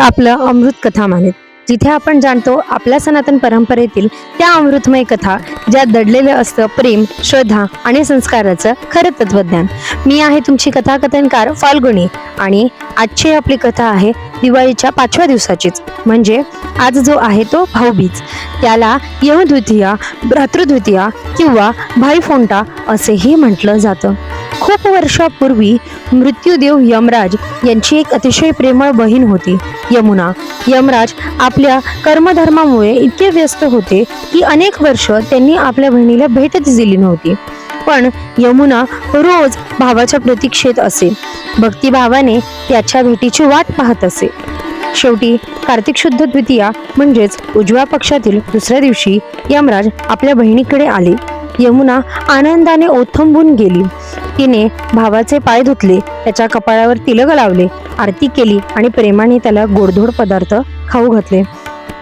आपलं अमृत कथा मानित. जिथे आपण जाणतो आपल्या सनातन परंपरेतील त्या अमृतमय कथा ज्यात दडलेलं असतं प्रेम श्रद्धा आणि संस्काराचं खरं तत्वज्ञान. मी आहे तुमची कथाकथनकार फाल्गुणी फाल्गुनी आणि आजची आपली कथा आहे दिवाळीच्या पाचव्या दिवसाचीच. म्हणजे आज जो आहे तो भाऊबीज. त्याला यमद्वितीया भ्रातृद्वितीया किंवा भाईफोंटा असेही म्हटलं जातं. खूप वर्षापूर्वी मृत्यूदेव यमराज यांची एक अतिशय प्रेमळ बहीण होती. यमुना यमराज आपल्या कर्मधर्मामुळे इतके व्यस्त होते की अनेक वर्ष त्यांनी आपल्या बहिणीला भेटच दिली नव्हती. पण यमुना रोज भावाच्या प्रतीक्षेत असे. भक्तिभावाने त्याच्या भेटीची वाट पाहत असे. शेवटी कार्तिक शुद्ध द्वितीया म्हणजेच उजव्या पक्षातील दुसऱ्या दिवशी यमराज आपल्या बहिणीकडे आले. यमुना आनंदाने ओथंबून गेली. तिने भावाचे पाय धुतले त्याच्या कपाळावर तिलक लावले. आरती केली आणि प्रेमाने त्याला गोडधोड पदार्थ खाऊ घातले.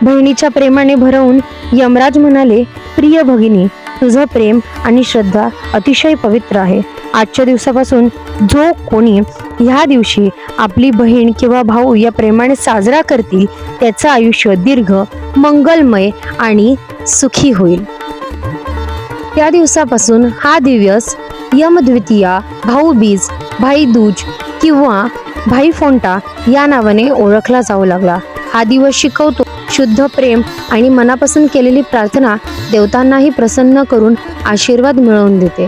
बहिणीच्या प्रेमाने भरवून यमराज म्हणाले प्रिय भगिनी तुझं प्रेम आणि श्रद्धा अतिशय पवित्र आहे. आजच्या दिवसापासून जो कोणी ह्या दिवशी आपली बहीण किंवा भाऊ या प्रेमाने साजरा करतील त्याचं आयुष्य दीर्घ मंगलमय आणि सुखी होईल. त्या दिवसापासून हा दिवस यमद्वितीया भाऊबीज भाईदूज किंवा भाई फोंटा या नावाने ओळखला जाऊ लागला. हा दिवस शिकवतो शुद्ध प्रेम आणि मनापासून केलेली प्रार्थना देवतांनाही प्रसन्न करून आशीर्वाद मिळवून देते.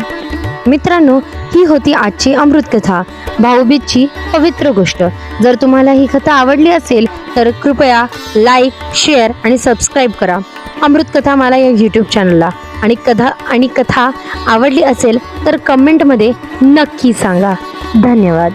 मित्रांनो ही होती आजची अमृतकथा भाऊबीजची पवित्र गोष्ट. जर तुम्हाला ही कथा आवडली असेल तर कृपया लाईक शेअर आणि सबस्क्राईब करा. अमृतकथा मला या यूट्यूब चॅनलला आणि कथा आणि कथा आवडली असेल तर कमेंटमध्ये नक्की सांगा. धन्यवाद.